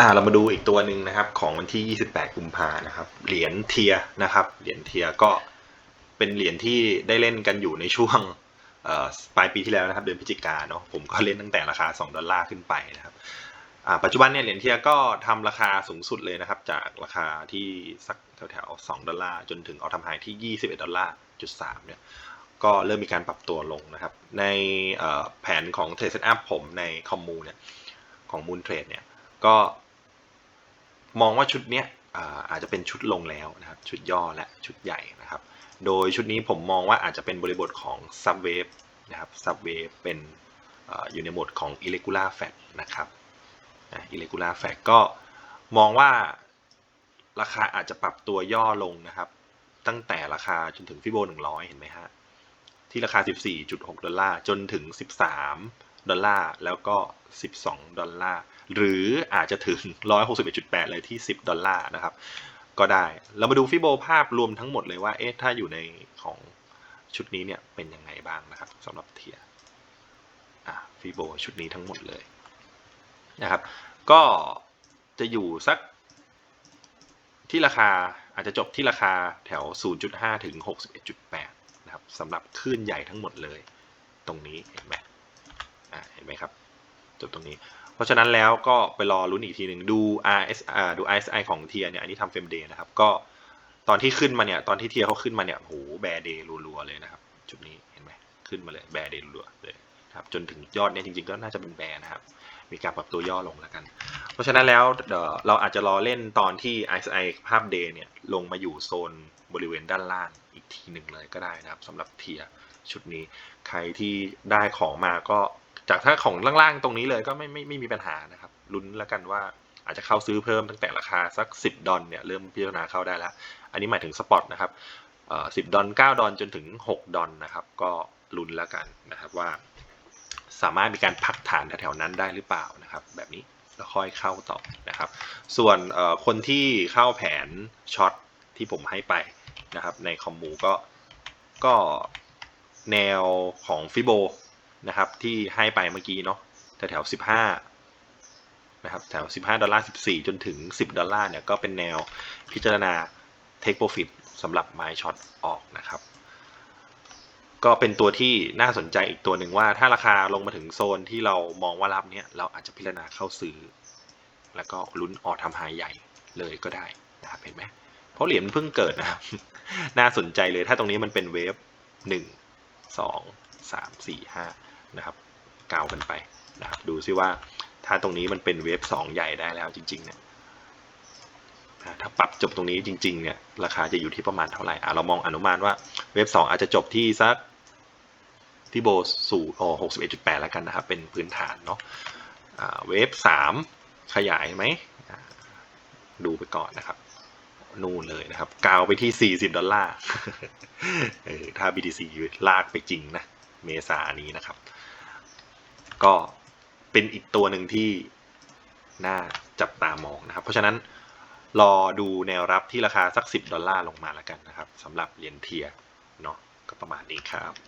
อ่าเรามาดูอีกตัวหนึ่งนะครับ ของวันที่ 28 กุมภานะครับ เหรียญเทียนะครับ เหรียญเทียก็เป็นเหรียญที่ได้เล่นกันอยู่ในช่วงปลายปีที่แล้วนะครับ เดือนพฤศจิกาเนาะผมก็เล่นตั้งแต่ราคา 2 ดอลลาร์ขึ้นไปนะครับอ่าปัจจุบันเนี่ยเหรียญเทียก็ทำราคาสูงสุดเลยนะครับ จากราคาที่สักแถวๆ2ดอลลาร์จนถึงเอาทำไฮที่ 21 ดอลลาร์จุดสามเนี่ยก็เริ่มมีการปรับตัวลงนะครับ ในแผนของเทรดเซตอัพผมในคอมมูเนี่ยของมูลเทรดเนี่ยก็ มองว่าชุดเนี้ยอาจจะเป็นชุดลงแล้วนะครับชุดย่อและชุดใหญ่นะครับ โดยชุดนี้ผมมองว่าอาจจะเป็นบริบทของ Subwave นะครับ Subwave เป็นออยู่ในโหมดของ Irregular Fat นะครับนะ Irregular Fat ก็มองว่าราคาอาจจะปรับตัวย่อลงนะครับ ตั้งแต่ราคาจนถึงฟิโบ100 เห็นไหมฮะ ที่ราคา 14.6 ดอลลาร์ จนถึง 13ดอลลาร์แล้วก็ 12 ดอลลาร์ หรืออาจจะถึง 161.8 เลยที่ 10 ดอลลาร์นะครับ ก็ได้ เรามาดูฟิโบภาพรวมทั้งหมดเลยว่า เอ๊ะ ถ้าอยู่ในของชุดนี้เนี่ย เป็นยังไงบ้างนะครับสำหรับเทียฟิโบชุดนี้ทั้งหมดเลยนะครับ ก็จะอยู่สักที่ราคาอาจจะจบที่ราคาแถว 0.5 ถึง 61.8 นะครับสำหรับคลื่นใหญ่ทั้งหมดเลย ตรงนี้เห็นไหม อ่าเห็นไหมครับจบตรงนี้ เพราะฉะนั้นแล้วก็ไปรอลุ้นอีกทีหนึ่งดู RS อ่าดู RSI ของเทียเนี่ยอันนี้ทำเฟรมเดย์นะครับก็ตอนที่ขึ้นมาเนี่ยตอนที่เทียเขาขึ้นมาเนี่ยโหแบร์เดย์รัวๆเลยนะครับ จุดนี้เห็นไหมขึ้นมาเลยแบร์เดย์รัวๆเลยครับจนถึงยอดเนี่ยจริงๆก็น่าจะเป็นแบร์นะครับ มีการปรับตัวย่อลงแล้วกัน เพราะฉะนั้นแล้วเดี๋ยวเราอาจจะรอเล่นตอนที่ RSI ภาพเดย์เนี่ยลงมาอยู่โซนบริเวณด้านล่างอีกทีหนึ่งเลยก็ได้นะครับสำหรับเทียชุดนี้ใครที่ได้ของมาก็ จากถ้าของล่างๆตรงนี้เลยก็ไม่ไม่ไม่มีปัญหานะครับลุ้นแล้วกันว่าอาจจะเข้าซื้อเพิ่มตั้งแต่ราคาสัก 10 ดอลเนี่ยเริ่มพิจารณาเข้าได้แล้ว อันนี้หมายถึงสปอตนะครับเอ่อ10ดอล9ดอลจนถึง 6 ดอลนะครับ ก็ลุ้นแล้วกันนะครับว่า สามารถมีการพักฐานแถวๆนั้นได้หรือเปล่านะครับ แบบนี้แล้วค่อยเข้าต่อนะครับ ส่วนคนที่เข้าแผนช็อตที่ผมให้ไปนะครับ ในคอมมูก็ก็แนวของฟิโบ นะครับที่ให้ไปเมื่อกี้เนาะแถวๆ15นะครับแถว 15 ดอลลาร์ 14 จนถึง 10 ดอลลาร์เนี่ยก็เป็นแนวพิจารณา take profit สำหรับ my shot ออกนะครับ ก็เป็นตัวที่น่าสนใจอีกตัวหนึ่งว่าถ้าราคาลงมาถึงโซนที่เรามองว่ารับเนี่ยเราอาจจะพิจารณาเข้าซื้อ แล้วก็ลุ้นออทำไฮใหญ่เลยก็ได้นะครับเห็นไหมเพราะเหรียญเพิ่งเกิดนะครับ น่าสนใจเลยถ้าตรงนี้มันเป็นเวฟหนึ่งสองสามสี่ห้า นะครับกาวกันไปนะครับดูซิว่าถ้าตรงนี้มันเป็นเวฟสองใหญ่ได้แล้วจริงๆเนี่ยถ้าปรับจบตรงนี้จริงๆเนี่ยราคาจะอยู่ที่ประมาณเท่าไหร่อ่าเรามองอนุมานว่าเว็บสองอาจจะจบที่สักที่โบสู่โอ้หกสิบเอ็ดจุดแปดแล้วกันนะครับ เป็นพื้นฐานเนาะเว็บสามขยายไหม ดูไปก่อนนะครับ นู่นเลยนะครับ กาวไปที่ 40 ดอลลาร์เออถ้า BTC ลากไปจริงนะ เมษานี้นะครับ ก็เป็นอีกตัวหนึ่งที่น่าจับตามองนะครับ เพราะฉะนั้นรอดูแนวรับที่ราคาสัก 10 ดอลลาร์ลงมาแล้วกันนะครับสำหรับเหรียญเทียเนาะก็ประมาณนี้ครับ